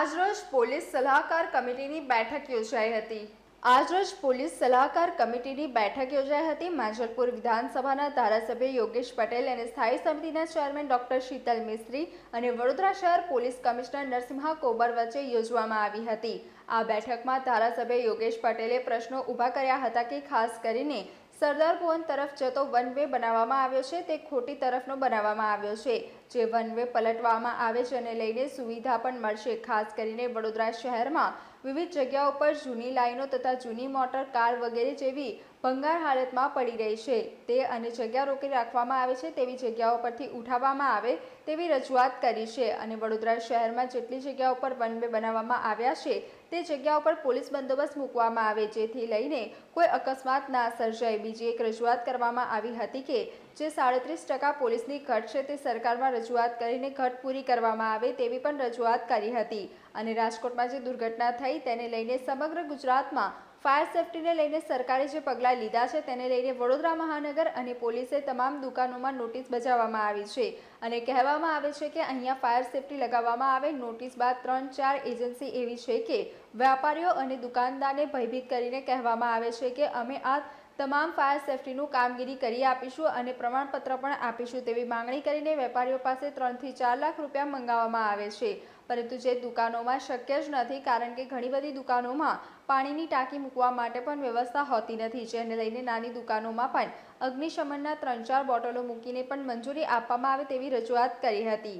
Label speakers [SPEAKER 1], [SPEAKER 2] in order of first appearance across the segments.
[SPEAKER 1] આજરોજ પોલીસ સલાહકાર કમિટીની બેઠક યોજાઈ હતી. આજરોજ પોલીસ સલાહકાર કમિટીની બેઠક યોજાઈ હતી. માંજલપુર વિધાનસભાના ધારાસભ્ય યોગેશ પટેલ અને સ્થાયી સમિતિના ચેરમેન ડોક્ટર શીતલ મિસ્ત્રી અને વડોદરા શહેર પોલીસ કમિશનર નરસિંહા કોબર વચ્ચે યોજવામાં આવી હતી. આ બેઠકમાં ધારાસભ્ય યોગેશ પટેલે પ્રશ્નો ઊભા કર્યા હતા કે ખાસ કરીને સરદાર ભુવન તરફ જતો વન વે બનાવવામાં આવ્યો છે. તે ખોટી તરફનો બનાવવામાં આવ્યો છે. જે વન વે પલટવામાં આવે છે અને લઈને સુવિધા પણ મળશે. ખાસ કરીને વડોદરા શહેરમાં વિવિધ જગ્યાઓ પર જૂની લાઈનો તથા જૂની મોટર, કાર વગેરે જેવી ભંગાર હાલતમાં પડી રહી છે. તે અને જગ્યા રોકી રાખવામાં આવે છે તેવી જગ્યાઓ પરથી ઉઠાવવામાં આવે તેવી રજૂઆત કરી છે. અને વડોદરા શહેરમાં જેટલી જગ્યાઓ પર વન વે બનાવવામાં આવ્યા છે તે જગ્યાઓ ઉપર પોલીસ બંદોબસ્ત મૂકવામાં આવે, જેથી લઈને કોઈ અકસ્માત ના સર્જાય. બીજી એક રજૂઆત કરવામાં આવી હતી કે જે સાડત્રીસ ટકા પોલીસની ઘટ છે તે સરકારમાં રજૂઆત કરીને ઘટ પૂરી કરવામાં આવે તેવી પણ રજૂઆત કરી હતી. અને રાજકોટમાં જે દુર્ઘટના થઈ, તેને લઈને સમગ્ર ગુજરાતમાં ફાયર સેફટીને લઈને સરકારે જે પગલાં લીધા છે તેને લઈને વડોદરા મહાનગર અને પોલીસે તમામ દુકાનોમાં નોટિસ બજાવવામાં આવી છે. અને કહેવામાં આવે છે કે અહીંયા ફાયર સેફટી લગાવવામાં આવે નોટિસ બાદ ત્રણ ચાર એજન્સી એવી છે કે વેપારીઓ અને દુકાનદારને ભયભીત કરીને કહેવામાં આવે છે કે અમે આ તમામ ફાયર સેફટીનું કામગીરી કરી આપીશું અને પ્રમાણપત્ર પણ આપીશું તેવી માંગણી કરીને વેપારીઓ પાસે ત્રણથી ચાર લાખ રૂપિયા મંગાવવામાં આવે છે. પરંતુ જે દુકાનોમાં શક્ય જ નથી, કારણ કે ઘણી બધી દુકાનોમાં પાણીની ટાંકી મૂકવા માટે પણ વ્યવસ્થા હોતી નથી, જેને લઈને નાની દુકાનોમાં પણ અગ્નિશમનના ત્રણ ચાર બોટલો મૂકીને પણ મંજૂરી આપવામાં આવે તેવી રજૂઆત કરી હતી.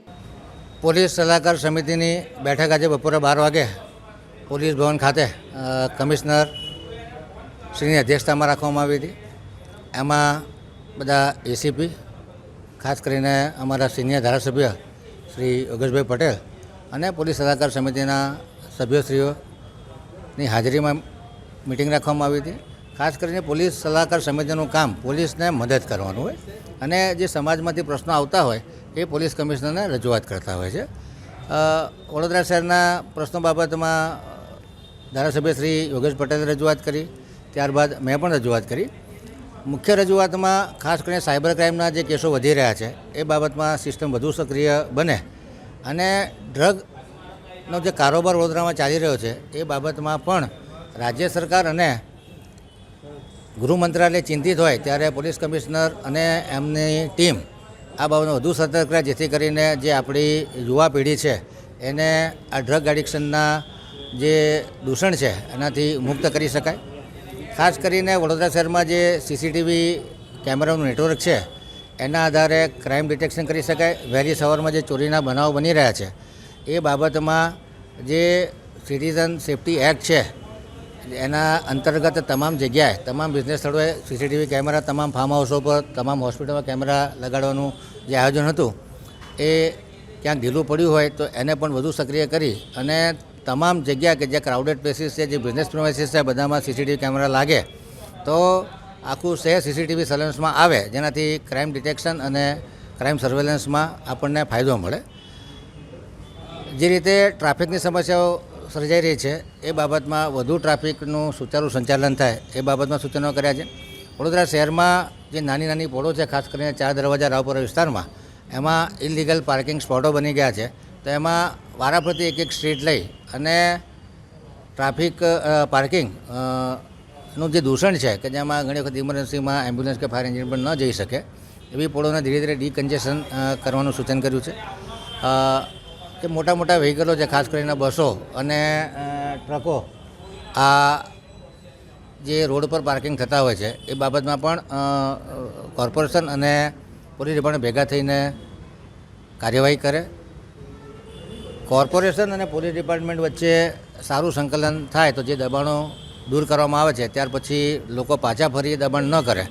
[SPEAKER 2] પોલીસ સલાહકાર સમિતિની બેઠક આજે બપોરે બાર વાગે પોલીસ ભવન ખાતે કમિશનર શ્રીની અધ્યક્ષતામાં રાખવામાં આવી હતી. એમાં બધા એસીપી, ખાસ કરીને અમારા સિનિયર ધારાસભ્ય શ્રી યોગેશભાઈ પટેલ અને પોલીસ સલાહકાર સમિતિના સભ્યશ્રીઓની હાજરીમાં મિટિંગ રાખવામાં આવી હતી. ખાસ કરીને પોલીસ સલાહકાર સમિતિનું કામ પોલીસને મદદ કરવાનું હોય અને જે સમાજમાંથી પ્રશ્નો આવતા હોય એ પોલીસ કમિશનરને રજૂઆત કરતા હોય છે. વડોદરા શહેરના પ્રશ્નો બાબતમાં ધારાસભ્ય શ્રી યોગેશ પટેલે રજૂઆત કરી, ત્યારબાદ મેં પણ રજૂઆત કરી. મુખ્ય રજૂઆતમાં ખાસ કરીને સાયબર ક્રાઇમના જે કેસો વધી રહ્યા છે, એ બાબતમાં સિસ્ટમ વધુ સક્રિય બને અને ડ્રગનો જે કારોબાર વડોદરામાં ચાલી રહ્યો છે, એ બાબતમાં પણ રાજ્ય સરકાર અને ગૃહ મંત્રાલય ચિંતિત હોય ત્યારે પોલીસ કમિશનર અને એમની ટીમ આ બાબતને વધુ સતર્ક રહે, જેથી કરીને જે આપણી યુવા પેઢી છે, એને આ ડ્રગ એડિક્શનના જે દૂષણ છે, એનાથી મુક્ત કરી શકાય. ખાસ કરીને વડોદરા શહેરમાં જે સીસીટીવી કેમેરાનું નેટવર્ક છે એના આધારે ક્રાઇમ ડિટેક્શન કરી શકાય. વહેલી સવારમાં જે ચોરીના બનાવો બની રહ્યા છે, એ બાબતમાં જે સિટીઝન સેફટી એક્ટ છે, એના અંતર્ગત તમામ જગ્યાએ, તમામ બિઝનેસ સ્થળોએ સીસીટીવી કેમેરા તમામ ફાર્મ હાઉસો પર તમામ હોસ્પિટલમાં કેમેરા લગાડવાનું જે આયોજન હતું, એ ક્યાંક ઢીલું પડ્યું હોય તો એને પણ વધુ સક્રિય કરી અને તમામ જગ્યા કે જે ક્રાઉડેડ પ્લેસીસ છે, જે બિઝનેસ પ્રોમેસીસ છે, બધામાં સીસીટીવી કેમેરા લાગે, તો આખું શહેર સીસીટીવી સર્વેલન્સમાં આવે, જેનાથી ક્રાઇમ ડિટેક્શન અને ક્રાઇમ સર્વેલન્સમાં આપણને ફાયદો મળે. જે રીતે ટ્રાફિકની સમસ્યાઓ સર્જાઈ રહી છે, એ બાબતમાં વધુ ટ્રાફિકનું સુચારું સંચાલન થાય, એ બાબતમાં સૂચનો કર્યા છે. વડોદરા શહેરમાં જે નાની નાની પોળો છે, ખાસ કરીને ચાર દરવાજા રાવપુરા વિસ્તારમાં, એમાં ઇલીગલ પાર્કિંગ સ્પોટો બની ગયા છે. તો એમાં વારાફરતી એક એક સ્ટ્રીટ લઈ અને ટ્રાફિક પાર્કિંગ નું જે દૂષણ છે કે જેમાં ઘણી વખત ઇમરજન્સીમાં એમ્બ્યુલન્સ કે ફાયર એન્જિન પણ ન જઈ શકે, એવી પોળોને ધીરે ધીરે ડીકન્જેશન કરવાનું સૂચન કર્યું છે. કે મોટા મોટા વ્હીકલો છે ખાસ કરીને બસો અને ટ્રકો આ જે રોડ પર પાર્કિંગ થતા હોય છે, એ બાબતમાં પણ કોર્પોરેશન અને પોલીસ ડિપાર્ટમેન્ટ ભેગા થઈને કાર્યવાહી કરે. કોર્પોરેશન અને પોલીસ ડિપાર્ટમેન્ટ વચ્ચે સારું સંકલન થાય તો જે દબાણો દૂર કરવામાં આવે છે, ત્યાર પછી લોકો પાછા ફરી દબાણ ન કરે.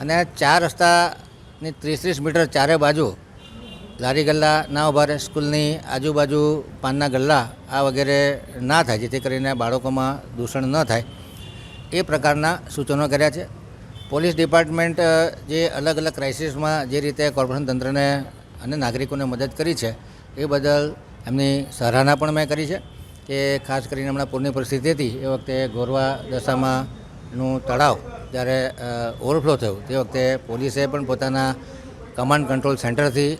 [SPEAKER 2] અને ચાર રસ્તાની ત્રીસ ત્રીસ મીટર ચારે બાજુ લારી ગલ્લા ના ઊભા રહે, સ્કૂલની આજુબાજુ પાનના ગલ્લા આ વગેરે ના થાય, જેથી કરીને બાળકોમાં દૂષણ ન થાય. એ પ્રકારના સૂચનો કર્યા છે. પોલીસ ડિપાર્ટમેન્ટ જે અલગ અલગ ક્રાઇસિસમાં જે રીતે કોર્પોરેશન તંત્રને અને નાગરિકોને મદદ કરી છે, એ બદલ એમની સરાહના પણ મેં કરી છે. કે ખાસ કરીને હમણાં પૂરની પરિસ્થિતિ હતી, એ વખતે ગોરવા દશામાંનું તળાવ જ્યારે ઓવરફ્લો થયું, તે વખતે પોલીસે પણ પોતાના કમાન્ડ કંટ્રોલ સેન્ટરથી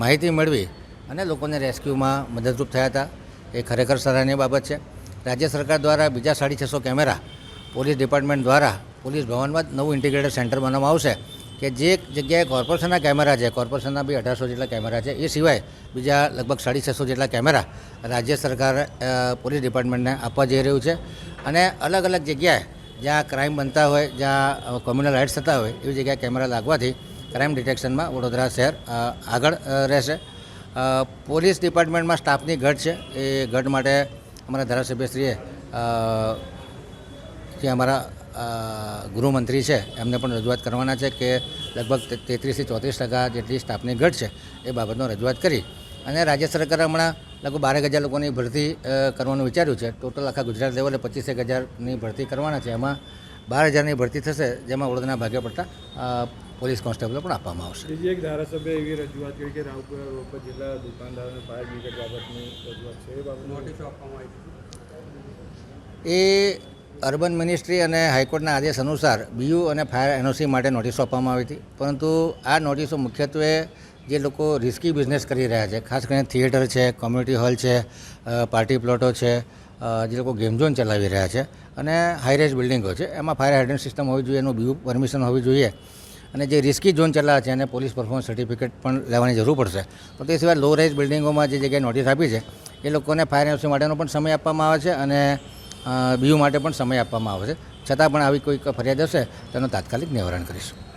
[SPEAKER 2] માહિતી મેળવી અને લોકોને રેસ્ક્યુમાં મદદરૂપ થયા હતા. એ ખરેખર સરાહનીય બાબત છે. રાજ્ય સરકાર દ્વારા બીજા સાડી છસો કેમેરા પોલીસ ડિપાર્ટમેન્ટ દ્વારા પોલીસ ભવનમાં જ નવું ઇન્ટિગ્રેટેડ સેન્ટર બનાવવામાં આવશે. કે જે જગ્યાએ કોર્પોરેશનના કેમેરા છે, કોર્પોરેશનના બી અઢારસો જેટલા કેમેરા છે, એ સિવાય બીજા લગભગ સાડી છસો જેટલા કેમેરા રાજ્ય સરકાર પોલીસ ડિપાર્ટમેન્ટને આપવા જઈ રહ્યું છે. અને અલગ અલગ જગ્યાએ જ્યાં ક્રાઇમ બનતા હોય, જ્યાં કોમ્યુનલ રાઇટ્સ થતા હોય, એવી જગ્યાએ કેમેરા લાગવાથી ક્રાઇમ ડિટેક્શનમાં વડોદરા શહેર આગળ રહેશે. પોલીસ ડિપાર્ટમેન્ટમાં સ્ટાફની ઘટ છે. એ ઘટ માટે અમારા ધારાસભ્યશ્રીએ જે અમારા ગૃહમંત્રી છે એમને પણ રજૂઆત કરવાના છે કે લગભગ તેત્રીસથી ચોત્રીસ ટકા જેટલી સ્ટાફની ઘટ છે એ બાબતનો રજૂઆત કરી. અને રાજ્ય સરકારે હમણાં લગભગ બારેક હજાર લોકોની ભરતી કરવાનું વિચાર્યું છે. ટોટલ આખા ગુજરાત લેવલે પચીસેક હજારની ભરતી કરવાના છે. એમાં બાર હજારની ભરતી થશે જેમાં વડોદરાના ભાગે પડતા પોલીસ કોન્સ્ટેબલો પણ આપવામાં આવશે.
[SPEAKER 3] બીજી એક ધારાસભ્ય એવી રજૂઆત કરી કે રાવપુરા રોડ પર જેટલા દુકાનદારોને ફાયર બ્રિગેડ બાબતની રજૂઆત છે એ બાબત નોટિસ આપવામાં આવી
[SPEAKER 2] એ અર્બન મિનિસ્ટ્રી અને હાઈકોર્ટના આદેશ અનુસાર બીયુ અને ફાયર એનઓસી માટે નોટિસો આપવામાં આવી હતી. પરંતુ આ નોટિસો મુખ્યત્વે જે લોકો રિસ્કી બિઝનેસ કરી રહ્યા છે, ખાસ કરીને થિયેટર છે કોમ્યુનિટી હોલ છે પાર્ટી પ્લોટો છે જે લોકો ગેમ ઝોન ચલાવી રહ્યા છે અને હાઈરેજ બિલ્ડિંગો છે, એમાં ફાયર હાઇડ્રન સિસ્ટમ હોવી જોઈએ, એનું બીયુ પરમિશન હોવી જોઈએ અને જે રિસ્કી ઝોન ચલાવે છે એને પોલીસ પરફોર્મન્સ સર્ટિફિકેટ પણ લેવાની જરૂર પડશે. તો તે સિવાય લો રેજ બિલ્ડિંગોમાં જે જગ્યાએ નોટિસ આપી છે, એ લોકોને ફાયર એનઓસી માટેનો પણ સમય આપવામાં આવે છે અને બીયુ માટે પણ સમય આપવામાં આવે છે. છતાં પણ આવી કોઈક ફરિયાદ હશે, તેનું તાત્કાલિક નિવારણ કરીશું.